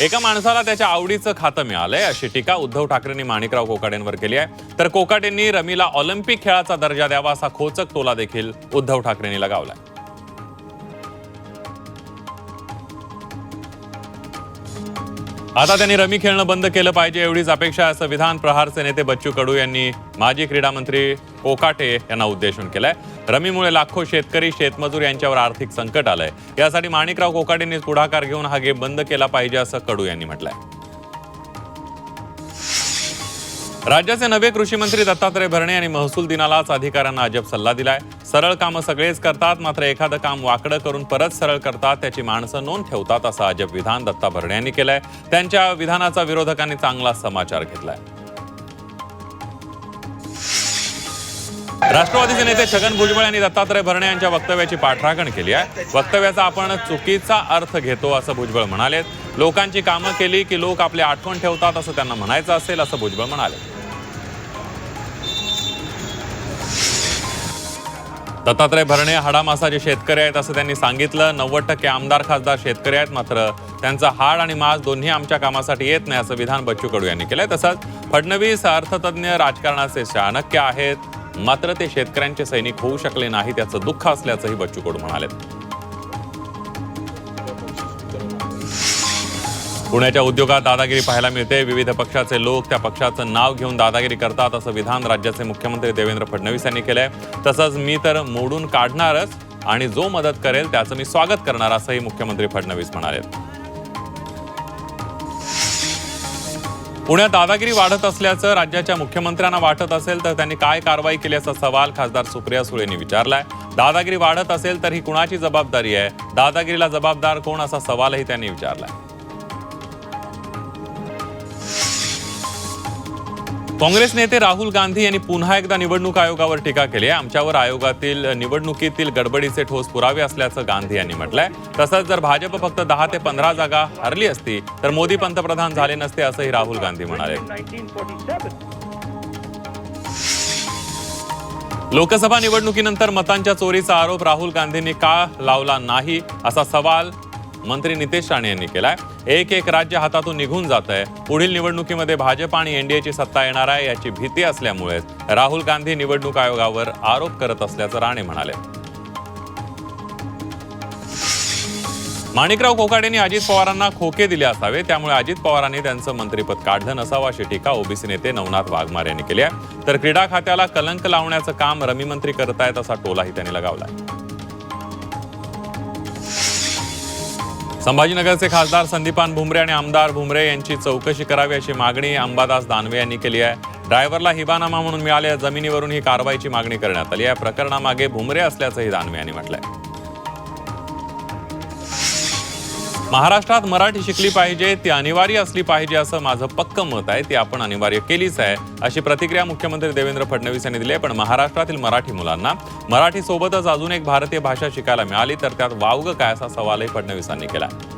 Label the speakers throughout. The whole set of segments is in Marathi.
Speaker 1: एका माणसाला त्याच्या आवडीचं खातं मिळालंय अशी टीका उद्धव ठाकरेंनी माणिकराव कोकाटेंवर केली आहे. तर कोकाटेंनी रमीला ऑलिम्पिक खेळाचा दर्जा द्यावा असा खोचक टोला देखील उद्धव ठाकरेंनी लगावलाय. आता त्यांनी रमी खेळणं बंद केलं पाहिजे एवढीच अपेक्षा असं विधान प्रहारचे नेते बच्चू कडू यांनी माजी क्रीडा मंत्री कोकाटे यांना उद्देशून केलाय. रमीमुळे लाखो शेतकरी शेतमजूर यांच्यावर आर्थिक संकट आलंय. यासाठी माणिकराव कोकाटेंनी पुढाकार घेऊन हा गेम बंद केला पाहिजे असं कडू यांनी म्हटलंय. राज्याचे नवे कृषी मंत्री दत्तात्रय भरणे यांनी महसूल दिनालाच अधिकाऱ्यांना अजब सल्ला दिलाय. सरळ कामं सगळेच करतात मात्र एखादं काम वाकडं करून परत सरळ करतात त्याची माणसं नोंद ठेवतात असं अजब विधान दत्ता भरणे यांनी केलंय. त्यांच्या विधानाचा विरोधकांनी चांगला समाचार घेतलाय. राष्ट्रवादीचे नेते छगन भुजबळ यांनी दत्तात्रय भरणे यांच्या वक्तव्याची पाठराखण केली आहे. वक्तव्याचा आपण चुकीचा अर्थ घेतो असं भुजबळ म्हणालेत. लोकांची कामं केली की लोक आपली आठवण ठेवतात असं त्यांना म्हणायचं असेल असं भुजबळ म्हणाले. दत्तात्रय भरणे हाडामासाचे शेतकरी आहेत असं त्यांनी सांगितलं. नव्वद टक्के आमदार खासदार शेतकरी आहेत मात्र त्यांचा हाड आणि मास दोन्ही आमच्या कामासाठी येत नाही असं विधान बच्चू कडू यांनी केलंय. तसंच फडणवीस अर्थतज्ञ राजकारणाचे चाणक्य आहेत. मात्र ते शेतकऱ्यांचे सैनिक होऊ शकले नाही त्याचं दुःख असल्याचंही बच्चू कडू म्हणाले पुण्याच्या उद्योगात दादागिरी पाहायला मिळते. विविध पक्षाचे लोक त्या पक्षाचं नाव घेऊन दादागिरी करतात असं विधान राज्याचे मुख्यमंत्री देवेंद्र फडणवीस यांनी केलंय. तसंच मी तर मोडून काढणारच आणि जो मदत करेल त्याचं मी स्वागत करणार असंही मुख्यमंत्री फडणवीस म्हणाले. पुण्यात दादागिरी वाढत असल्याचं राज्याच्या मुख्यमंत्र्यांना वाटत असेल तर त्यांनी काय कारवाई केली असा सवाल खासदार सुप्रिया सुळेंनी विचारलाय. दादागिरी वाढत असेल तर ही कुणाची जबाबदारी आहे? दादागिरीला जबाबदार कोण असा सवालही त्यांनी विचारलाय. काँग्रेस नेते राहुल गांधी यांनी पुन्हा एकदा निवडणूक आयोगावर टीका केली आहे. आमच्यावर आयोगातील निवडणुकीतील गडबडीचे ठोस पुरावे असल्याचं गांधी यांनी म्हटलंय. तसंच जर भाजप फक्त दहा ते पंधरा जागा हरली असती तर मोदी पंतप्रधान झाले नसते असंही राहुल गांधी म्हणाले. लोकसभा निवडणुकीनंतर मतांच्या चोरीचा आरोप राहुल गांधींनी का लावला नाही असा सवाल मंत्री नितेश राणे यांनी केलाय. एक एक राज्य हातातून निघून जात आहे पुढील निवडणुकीमध्ये भाजप आणि एनडीएची सत्ता येणार आहे याची भीती असल्यामुळे राहुल गांधी निवडणूक आयोगावर आरोप करत असल्याचं राणे म्हणाले. माणिकराव कोकाडेंनी अजित पवारांना खोके दिले असावे. त्यामुळे अजित पवारांनी त्यांचं मंत्रीपद काढलं. नसावं अशी टीका ओबीसी नेते नवनाथ वाघमार यांनी केली आहे. तर क्रीडा खात्याला कलंक लावण्याचं काम रमी मंत्री करतायत असा टोलाही त्यांनी लगावलाय. संभाजीनगरचे खासदार संदीपान भुमरे आणि आमदार भुमरे यांची चौकशी करावी अशी मागणी अंबादास दानवे यांनी केली आहे. ड्रायव्हरला हिबानामा म्हणून मिळालेल्या जमिनीवरून ही कारवाईची मागणी करण्यात आली या प्रकरणामागे भुमरे असल्याचंही दानवे यांनी म्हटलंय. महाराष्ट्रात मराठी शिकली पाहिजे ती अनिवार्य असली पाहिजे असं माझं पक्क मत आहे. ती आपण अनिवार्य केलीच आहे. अशी प्रतिक्रिया मुख्यमंत्री देवेंद्र फडणवीस यांनी दिली आहे. पण महाराष्ट्रातील मराठी मुलांना मराठी सोबतच अजून एक भारतीय भाषा शिकायला मिळाली तर त्यात वावगं काय असा सवालही फडणवीसांनी केला आहे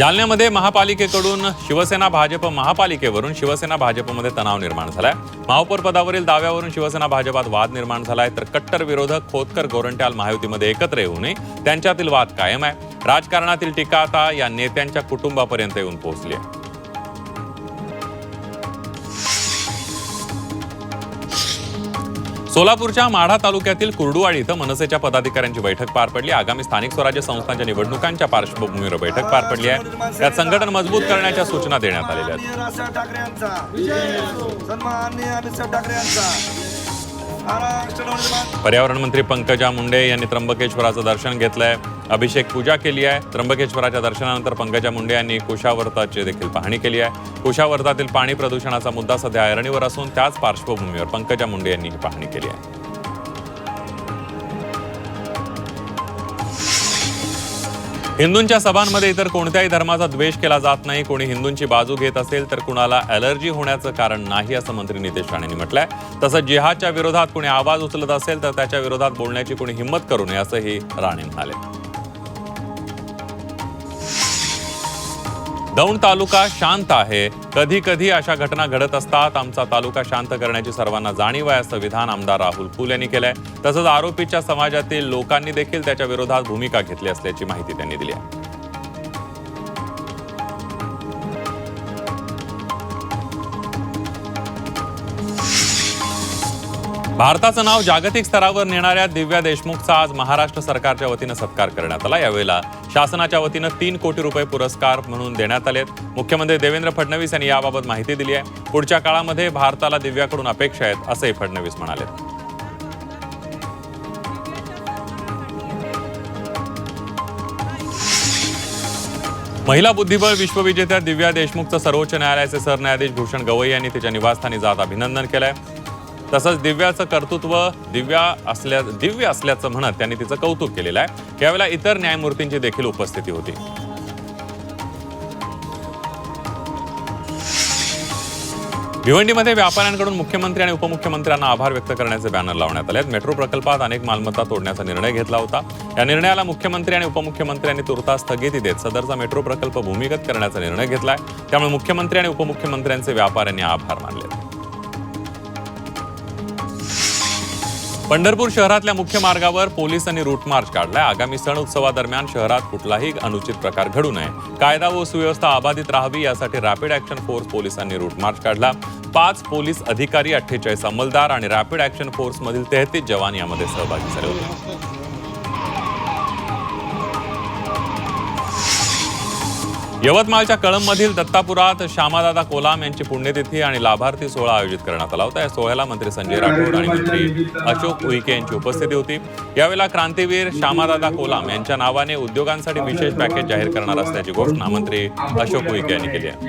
Speaker 1: जालन्यामध्ये महापालिकेकडून शिवसेना भाजप महापालिकेवरून शिवसेना भाजपमध्ये तणाव निर्माण झालाय. महापौर पदावरील दाव्यावरून शिवसेना भाजपात वाद निर्माण झालाय. तर कट्टर विरोधक खोतकर गोरंट्याल महायुतीमध्ये एकत्र येऊ नये. त्यांच्यातील वाद कायम आहे. राजकारणातील टीका आता या नेत्यांच्या कुटुंबापर्यंत येऊन पोहोचली आहे. सोलापूरच्या माढा तालुक्यातील कुर्डुवाडी इथं मनसेच्या पदाधिकाऱ्यांची बैठक पार पडली. आगामी स्थानिक स्वराज्य संस्थांच्या निवडणुकांच्या पार्श्वभूमीवर बैठक पार पडली आहे. त्यात संघटन मजबूत करण्याच्या सूचना देण्यात आलेल्या आहेत. पर्यावरण मंत्री पंकजा मुंडे यांनी त्र्यंबकेश्वराचं दर्शन घेतलंय. अभिषेक पूजा केली आहे. त्र्यंबकेश्वराच्या दर्शनानंतर पंकजा मुंडे यांनी कुशावर्ताची देखील पाहणी केली आहे. कुशावर्तातील पाणी प्रदूषणाचा मुद्दा सध्या ऐरणीवर असून त्याच पार्श्वभूमीवर पंकजा मुंडे यांनी ही पाहणी केली आहे. हिंदूंच्या सभांमध्ये इतर कोणत्याही धर्माचा द्वेष केला जात नाही. कोणी हिंदूंची बाजू घेत असेल तर कुणाला अलर्जी होण्याचं कारण नाही असं मंत्री नितेश राणेंनी म्हटलंय. तसंच जिहादच्या विरोधात कोणी आवाज उचलत असेल तर त्याच्या विरोधात बोलण्याची कोणी हिंमत करू नये असंही राणे म्हणाले. दौंड तालुका शांत आहे. कधी कधी अशा घटना घडत असतात. आमचा तालुका शांत करण्याची सर्वांना जाणीव आहे असं विधान आमदार राहुल कुल यांनी केलंय. तसंच आरोपीच्या समाजातील लोकांनी देखील त्याच्या विरोधात भूमिका घेतली असल्याची माहिती त्यांनी दिली आहे. भारताचं नाव जागतिक स्तरावर नेणाऱ्या दिव्या देशमुखचा आज महाराष्ट्र सरकारच्या वतीनं सत्कार करण्यात आला. यावेळेला शासनाच्या वतीनं तीन कोटी रुपये पुरस्कार म्हणून देण्यात आलेत. मुख्यमंत्री देवेंद्र फडणवीस यांनी याबाबत माहिती दिली आहे. पुढच्या काळामध्ये भारताला दिव्याकडून अपेक्षा आहेत असंही फडणवीस म्हणाले. महिला बुद्धिबळ विश्वविजेत्या दिव्या देशमुखचं सर्वोच्च न्यायालयाचे सरन्यायाधीश भूषण गवई यांनी तिच्या निवासस्थानी जात अभिनंदन केलंय. तसंच दिव्याचं कर्तृत्व दिव्या असल्या दिव्य असल्याचं म्हणत त्यांनी तिचं कौतुक केलेलं आहे. यावेळेला इतर न्यायमूर्तींची देखील उपस्थिती होती. भिवंडीमध्ये व्यापाऱ्यांकडून मुख्यमंत्री आणि उपमुख्यमंत्र्यांना आभार व्यक्त करण्याचे बॅनर लावण्यात आले आहेत मेट्रो प्रकल्पात अनेक मालमत्ता तोडण्याचा निर्णय घेतला होता. या निर्णयाला मुख्यमंत्री आणि उपमुख्यमंत्र्यांनी तुर्तास स्थगिती देत सदरचा मेट्रो प्रकल्प भूमिगत करण्याचा निर्णय घेतला आहे त्यामुळे मुख्यमंत्री आणि उपमुख्यमंत्र्यांचे व्यापाऱ्यांनी आभार मानले पंढरपूर शहरातल्या मुख्य मार्गावर पोलिसांनी रूट मार्च काढलाय. आगामी सण उत्सवादरम्यान शहरात कुठलाही अनुचित प्रकार घडू नये. कायदा व सुव्यवस्था अबाधित राहावी यासाठी रॅपिड ऍक्शन फोर्स पोलिसांनी रूट मार्च काढला. पाच पोलीस अधिकारी अठ्ठेचाळीस अंमलदार आणि रॅपिड ऍक्शन फोर्स मधील तेहतीस जवान यामध्ये सहभागी झाले होते. यवतमाळच्या कळंबमधील दत्तापुरात श्यामादादा कोलाम यांची पुण्यतिथी आणि लाभार्थी सोहळा आयोजित करण्यात आला होता. या सोहळ्याला मंत्री संजय राठोड आणि मंत्री अशोक उईके यांची उपस्थिती होती. यावेळेला क्रांतीवीर श्यामादादा कोलाम यांच्या नावाने उद्योगांसाठी विशेष पॅकेज जाहीर करणार असल्याची घोषणा मंत्री अशोक उईके यांनी केली आहे.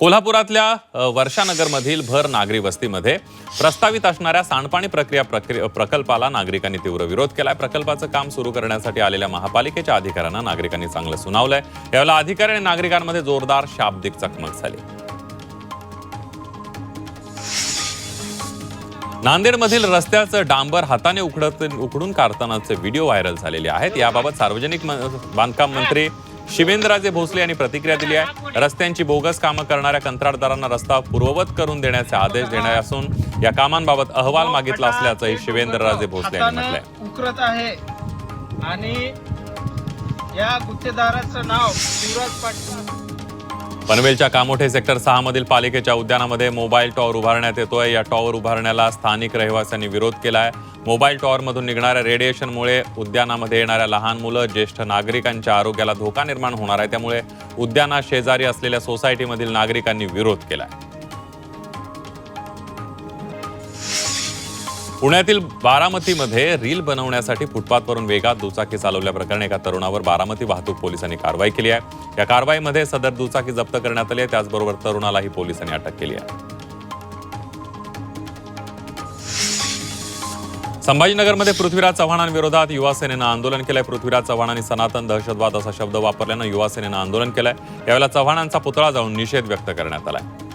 Speaker 1: कोल्हापुरातल्या वर्षानगरमधील भर नागरी वस्तीमध्ये प्रस्तावित असणाऱ्या सांडपाणी प्रक्रिया प्रक्रिया प्रकल्पाला नागरिकांनी तीव्र विरोध केलाय. प्रकल्पाचं काम सुरू करण्यासाठी आलेल्या महापालिकेच्या अधिकाऱ्यांना नागरिकांनी चांगलं सुनावलंय. यावेळेला अधिकारी आणि नागरिकांमध्ये जोरदार शाब्दिक चकमक झाली. नांदेडमधील रस्त्याचं डांबर हाताने उकडत उकडून काढतानाचे व्हिडिओ व्हायरल झालेले आहेत. याबाबत सार्वजनिक म- बांधकाम मंत्री शिवेंद्रराजे भोसले यांनी प्रतिक्रिया दिली आहे. रस्त्यांची बोगस कामं करणाऱ्या कंत्राटदारांना रस्ता पूर्ववत करून देण्याचे आदेश देणार असून या कामांबाबत अहवाल मागितला असल्याचंही शिवेंद्रराजे भोसले यांनी म्हटलंय.
Speaker 2: उकरत आहे. आणि या गुत्तेदाराचं नाव शिवराज पाटील
Speaker 1: पनवेलच्या कामोठे सेक्टर सहा मधील पालिकेच्या उद्यानामध्ये मोबाईल टॉवर उभारण्यात येतोय. या टॉवर उभारण्याला स्थानिक रहिवाशांनी विरोध केलाय. मोबाईल टॉवरमधून निघणाऱ्या रेडिएशनमुळे उद्यानामध्ये येणाऱ्या लहान मुलं ज्येष्ठ नागरिकांच्या आरोग्याला धोका निर्माण होणार आहे. त्यामुळे उद्याना शेजारी असलेल्या सोसायटीमधील नागरिकांनी विरोध केलाय. पुण्यातील बारामतीमध्ये रील बनवण्यासाठी फुटपाथवरून वेगात दुचाकी चालवल्या प्रकरणी एका तरुणावर बारामती वाहतूक पोलिसांनी कारवाई केली आहे. या कारवाईमध्ये सदर दुचाकी जप्त करण्यात आली आहे. त्याचबरोबर तरुणालाही पोलिसांनी अटक केली आहे. संभाजीनगरमध्ये पृथ्वीराज चव्हाणांविरोधात युवा सेनेनं आंदोलन केलंय. पृथ्वीराज चव्हाणांनी सनातन दहशतवाद असा शब्द वापरल्यानं युवा सेनेनं आंदोलन केलंय. यावेळेला चव्हाणांचा पुतळा जाऊन निषेध व्यक्त करण्यात आलाय.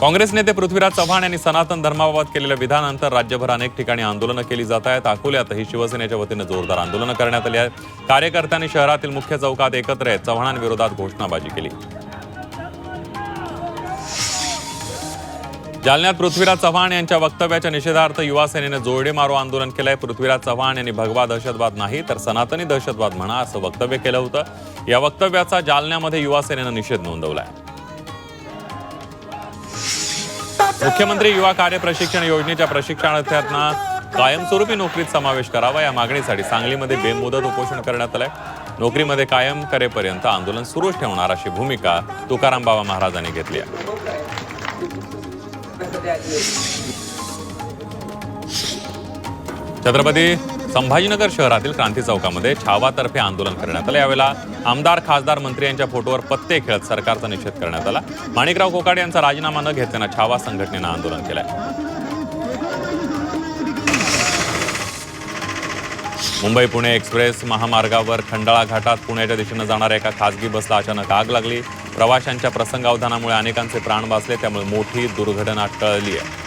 Speaker 1: काँग्रेस नेते पृथ्वीराज चव्हाण यांनी सनातन धर्माबाबत केलेल्या विधानानंतर राज्यभर अनेक ठिकाणी आंदोलनं केली जात आहेत. अकोल्यातही शिवसेनेच्या वतीनं जोरदार आंदोलनं करण्यात आली आहेत. कार्यकर्त्यांनी शहरातील मुख्य चौकात एकत्र येत चव्हाणांविरोधात घोषणाबाजी केली. जालन्यात पृथ्वीराज चव्हाण यांच्या वक्तव्याच्या निषेधार्थ युवा सेनेनं जोरडे मारो आंदोलन केलंय. पृथ्वीराज चव्हाण यांनी भगवा दहशतवाद नाही तर सनातनी दहशतवाद म्हणा असं वक्तव्य केलं होतं. या वक्तव्याचा जालन्यामध्ये युवा सेनेनं निषेध नोंदवलाय. मुख्यमंत्री युवा कार्य प्रशिक्षण योजनेच्या प्रशिक्षणार्थ्यांना कायमस्वरूपी नोकरीत समावेश करावा या मागणीसाठी सांगलीमध्ये बेमुदत उपोषण करण्यात आलंय. नोकरीमध्ये कायम करेपर्यंत आंदोलन सुरूच ठेवणार अशी भूमिका तुकाराम बाबा महाराजांनी घेतली आहे. छत्रपती संभाजीनगर शहरातील क्रांती चौकामध्ये छावातर्फे आंदोलन करण्यात आलं. यावेळेला आमदार खासदार मंत्री यांच्या फोटोवर पत्ते खेळत सरकारचा निषेध करण्यात आला. माणिकराव कोकाडे यांचा राजीनामा न घेतल्यानं छावा संघटनेनं आंदोलन केलंय. मुंबई पुणे एक्सप्रेस महामार्गावर खंडाळा घाटात पुण्याच्या दिशेनं जाणाऱ्या एका खासगी बसला अचानक आग लागली. प्रवाशांच्या प्रसंगावधानामुळे अनेकांचे प्राण वाचले त्यामुळे मोठी दुर्घटना टळली आहे